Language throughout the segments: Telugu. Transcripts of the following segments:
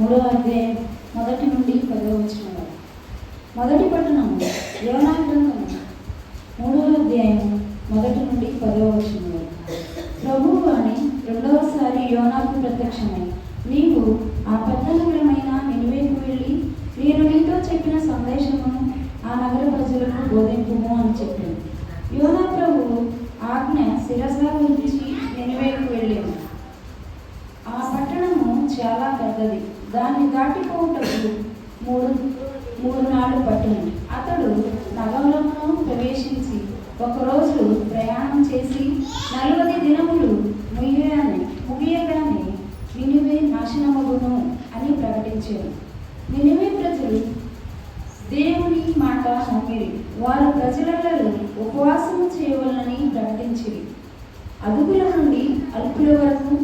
మూడో అధ్యాయం మొదటి నుండి పదవ వచ్చిన వారు మొదటి పట్టణము యోనా గ్రంథము. మూడవ అధ్యాయం మొదటి నుండి పదవ వచ్చిన వారు ప్రభువు అని రెండవసారి యోనాకు ప్రత్యక్షమై నీవు ఆ పట్టణమైన నినివేకు వెళ్ళి నేను నీతో చెప్పిన సందేశమును ఆ నగర ప్రజలకు బోధింపుము అని చెప్పింది యోనా ప్రభువు ఆజ్ఞ శిరసా గురించి నినివేకు వెళ్ళాము చాలా పెద్దది. దాన్ని దాటిపోవుటకు మూడు మూడు నాళ్ళు పట్టింది అతడు నగరంలో ప్రవేశించి ఒకరోజు ప్రయాణం చేసి నలభై దినములు ముగియగానే ముగియగానే వినివే నాశనమగును అని ప్రకటించారు వినివే ప్రజలు దేవుని మాట నమ్మిరి. వారు ప్రజలందరూ ఉపవాసం చేయవలనని ప్రకటించిరి. అదుపుల నుండి అల్పుల వరకు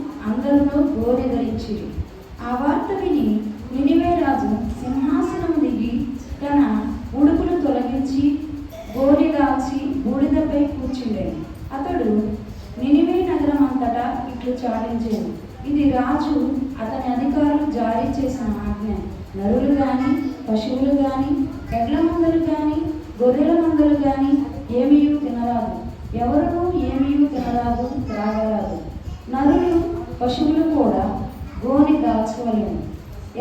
గోనె ఆ వార్త విని నినివే రాజు సింహాసనం దిగి తన ఉడుపులు తొలగించి గోరి దాల్చి బూడిదపై కూర్చుండేది అతడు నినివే నగరం అంతటా ఇట్లు చాటించేది ఇది రాజు అతని అధికారులు జారీ చేసిన ఆజ్ఞ. నరులు కానీ పశువులు కానీ ఎడ్ల మందలు కానీ గొర్రెల మందలు కానీ ఏమీ తినరాదు. ఎవరు ఏమీ తినరాదు త్రాగరాదు. నరులు పశువులు కూడా దాల్చవలేము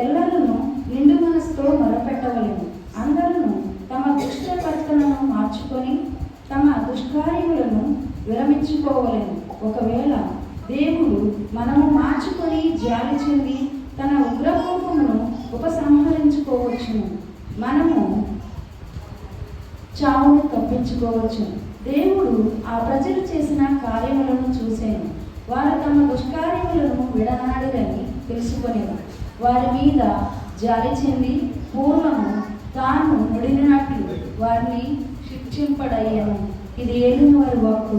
ఎల్లలను నిండు మనసుతో మొరపెట్టవలేము. అందరూ తమ దుష్ట ప్రవర్తనను మార్చుకొని తమ దుష్కార్యములను విరమించుకోవలేము. ఒకవేళ దేవుడు మనము మార్చుకొని జాలి చెంది తన ఉగ్రకోపమును ఉపసంహరించుకోవచ్చును. మనము చావును తప్పించుకోవచ్చు దేవుడు ఆ ప్రజలు చేసిన కార్యములను చూశాను వారు తమ దుష్కార్యములను విడనాడిరని తెలుసుకొనేది వారి మీద జాలి చెంది పూర్వము తాను నుడినట్లు వారిని శిక్షింపడయ్యాను. ఇది ఏలిన వారి వాక్కు.